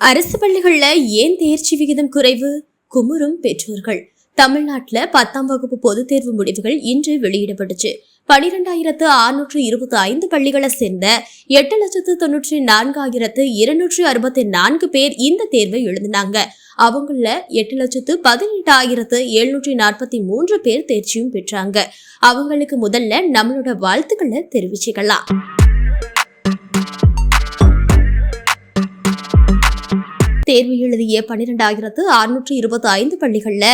அரசு பள்ளிகள்ல ஏன் தேர்ச்சி விகிதம் குறைவு? குமுறும் பெற்றோர்கள். தமிழ்நாட்டில் பத்தாம் வகுப்பு பொதுத் தேர்வு முடிவுகள் இன்று வெளியிடப்பட்டுச்சு. பனிரெண்டாயிரத்து அறுநூற்று இருபத்தி ஐந்து பள்ளிகளை சேர்ந்த எட்டு லட்சத்து தொன்னூற்றி நான்காயிரத்து இருநூற்றி அறுபத்தி நான்கு பேர் இந்த தேர்வை எழுதினாங்க. அவங்கள எட்டு லட்சத்து பதினெட்டாயிரத்து எழுநூற்றி நாற்பத்தி மூன்று பேர் தேர்ச்சியும் பெற்றாங்க. அவங்களுக்கு முதல்ல நம்மளோட வாழ்த்துக்களை தெரிவிச்சுக்கலாம். தேர்வு எழுதிய பன்னிரெண்டாயிரத்து அறுநூற்று இருபத்தி ஐந்து பள்ளிகள்ல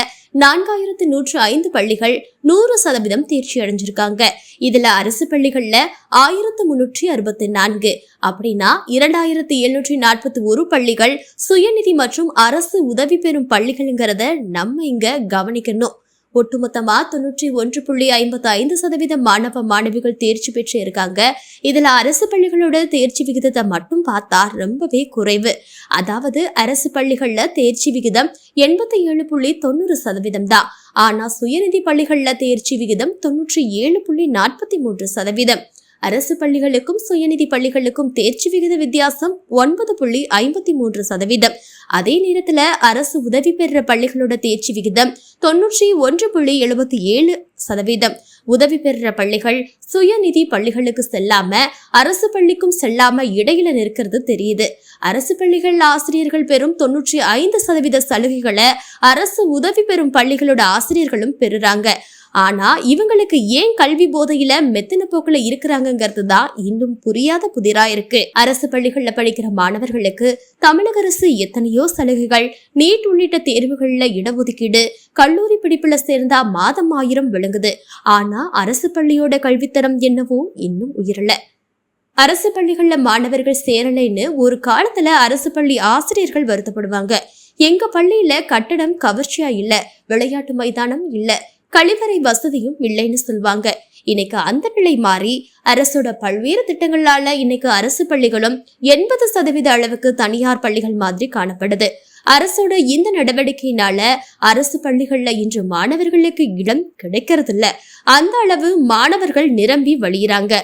நான்காயிரத்து நூற்று ஐந்து பள்ளிகள் நூறு சதவீதம் தேர்ச்சி அடைஞ்சிருக்காங்க. இதுல அரசு பள்ளிகள்ல ஆயிரத்து முன்னூற்றி அறுபத்தி நான்கு. அப்படின்னா இரண்டாயிரத்து எழுநூற்றி நாற்பத்தி ஒரு பள்ளிகள் சுயநிதி மற்றும் அரசு உதவி பெறும் பள்ளிகள்ங்கிறத நம்ம இங்க கவனிக்கணும். ஒட்டுமொத்தமா தொண்ணூற்றி ஒன்று புள்ளி ஐம்பத்தி ஐந்து சதவீதம் மாணவ மாணவிகள் தேர்ச்சி பெற்று இருக்காங்க. இதுல அரசு பள்ளிகளோட தேர்ச்சி விகிதத்தை மட்டும் பார்த்தா ரொம்பவே குறைவு. அதாவது அரசு பள்ளிகள்ல தேர்ச்சி விகிதம் எண்பத்தி ஏழு புள்ளி தொண்ணூறு சதவீதம் தான். ஆனா சுயநிதி பள்ளிகள்ல தேர்ச்சி விகிதம் தொன்னூற்றி ஏழு புள்ளி நாற்பத்தி மூன்று சதவீதம். அரசு பள்ளிகளுக்கும் சுயநிதி பள்ளிகளுக்கும் தேர்ச்சி விகித வித்தியாசம் ஒன்பது புள்ளி ஐம்பத்தி மூன்று சதவீதம். அதே நேரத்துல அரசு உதவி பெறுற பள்ளிகளோட தேர்ச்சி விகிதம் தொன்னூற்றி ஒன்று புள்ளி எழுபத்தி ஏழு சதவீதம். உதவி பெறுற பள்ளிகள் சுயநிதி பள்ளிகளுக்கு செல்லாம அரசு பள்ளிக்கும் செல்லாம இடையில நிற்கிறது தெரியுது. அரசு பள்ளிகள் ஆசிரியர்கள் பெறும் தொன்னூற்றி ஐந்து சதவீத சலுகைகளை அரசு உதவி பெறும் பள்ளிகளோட ஆசிரியர்களும் பெறுறாங்க. ஆனா இவங்களுக்கு ஏன் கல்வி போதையில மெத்தன போக்குல இருக்கிறாங்கிறது தான் இன்னும் புரியாத புதிரா இருக்கு. அரசு பள்ளிகள்ல படிக்கிற மாணவர்களுக்கு தமிழக அரசு எத்தனையோ சலுகைகள் நீட் உள்ளிட்ட தேர்வுகள்ல இடஒதுக்கீடு கல்லூரி படிப்புல சேர்ந்தா மாதம் ஆயிரம் விளங்குது ஆனா அரசு பள்ளியோட கல்வித்தரம் என்னவோ இன்னும் உயரல. அரசு பள்ளிகள்ல மாணவர்கள் சேரலைன்னு ஒரு காலத்துல அரசு பள்ளி ஆசிரியர்கள் வருத்தப்படுவாங்க. எங்க பள்ளியில கட்டடம் கவர்ச்சியா இல்ல விளையாட்டு மைதானம் இல்லை கழிவறை வசதியும் இல்லைன்னு சொல்லுவாங்க இன்னைக்கு அந்த நிலை மாறி அரசோட பல்வேறு திட்டங்களால இன்னைக்கு அரசு பள்ளிகளும் எண்பது சதவீத அளவுக்கு தனியார் பள்ளிகள் மாதிரி காணப்படுது. அரசோட இந்த நடவடிக்கையினால அரசு பள்ளிகள்ல இன்று மாணவர்களுக்கு இடம் கிடைக்கிறது இல்ல அந்த அளவு மாணவர்கள் நிரம்பி வழியிறாங்க.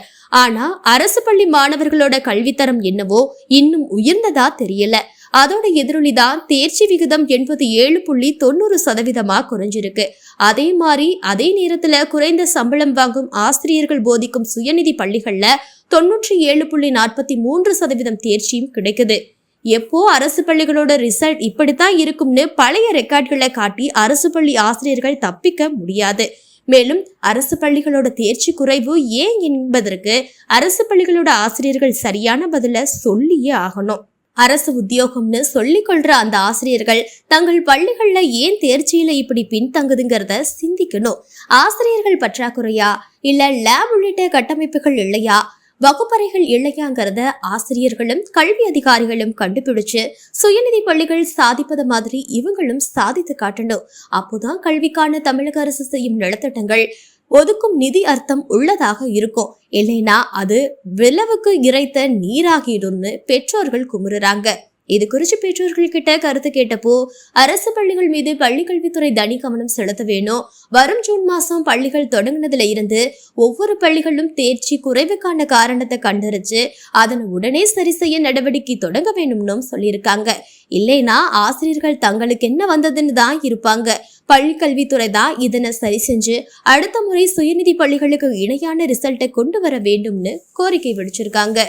ஆனா அரசு பள்ளி மாணவர்களோட கல்வித்தரம் என்னவோ இன்னும் உயர்ந்ததா தெரியல. அதோட எதிரொலி தான் தேர்ச்சி விகிதம் எண்பது ஏழு புள்ளி தொண்ணூறு சதவீதமா குறைஞ்சிருக்கு. அதே மாதிரி அதே நேரத்துல குறைந்த சம்பளம் வாங்கும் ஆசிரியர்கள் போதிக்கும் சுயநிதி பள்ளிகள்ல தொன்னூற்றி ஏழு புள்ளி நாற்பத்தி மூன்று சதவீதம் தேர்ச்சியும் கிடைக்குது. எப்போ அரசு பள்ளிகளோட ரிசல்ட் இப்படித்தான் இருக்கும்னு பழைய ரெக்கார்ட்களை காட்டி அரசு பள்ளி ஆசிரியர்கள் தப்பிக்க முடியாது. மேலும் அரசு பள்ளிகளோட தேர்ச்சி குறைவு ஏன் என்பதற்கு அரசு பள்ளிகளோட ஆசிரியர்கள் சரியான பதில சொல்லியே ஆகணும். அரசு உத்தியோகம்னு சொல்லிக் கொள்ற அந்த ஆசிரியர்கள் தங்கள் பள்ளிகள்ல ஏன் தேர்ச்சியில இப்படி பின்தங்குதுங்கிறத சிந்திக்கணும். ஆசிரியர்கள் பற்றாக்குறையா? இல்ல லேப் உள்ளிட்ட கட்டமைப்புகள் இல்லையா? வகுப்பறைகள் இல்லையாங்கிறத ஆசிரியர்களும் கல்வி அதிகாரிகளும் கண்டுபிடிச்சு சுயநிதி பள்ளிகள் சாதிப்பது மாதிரி இவங்களும் சாதித்து காட்டணும். அப்போதான் கல்விக்கான தமிழக அரசு செய்யும் நலத்திட்டங்கள் ஒதுக்கும் நிதி அர்த்தம் உள்ளதாக இருக்கும். இல்லைனா அது விளவுக்கு இறைத்த நீராகிடும்னு பெற்றோர்கள் குமுறுறாங்க. இது குறித்து பெற்றோர்கள் கிட்ட கருத்து கேட்டப்போ அரசு பள்ளிகள் மீது பள்ளி கல்வித்துறை தனி கவனம் செலுத்த வேணும். வரும் ஜூன் மாசம் பள்ளிகள் தொடங்கினதுல இருந்து ஒவ்வொரு பள்ளிகளும் தேர்ச்சி குறைவுக்கான காரணத்தை கண்டறிச்சு அதனை உடனே சரி செய்ய நடவடிக்கை தொடங்க வேணும்னு சொல்லியிருக்காங்க. இல்லைனா ஆசிரியர்கள் தங்களுக்கு என்ன வந்ததுன்னு தான் இருப்பாங்க. பள்ளிக்கல்வித்துறை தான் இதனை சரி செஞ்சு அடுத்த முறை சுயநிதி பள்ளிகளுக்கு இணையான ரிசல்ட்டை கொண்டு வர வேண்டும்னு கோரிக்கை விடுச்சிருக்காங்க.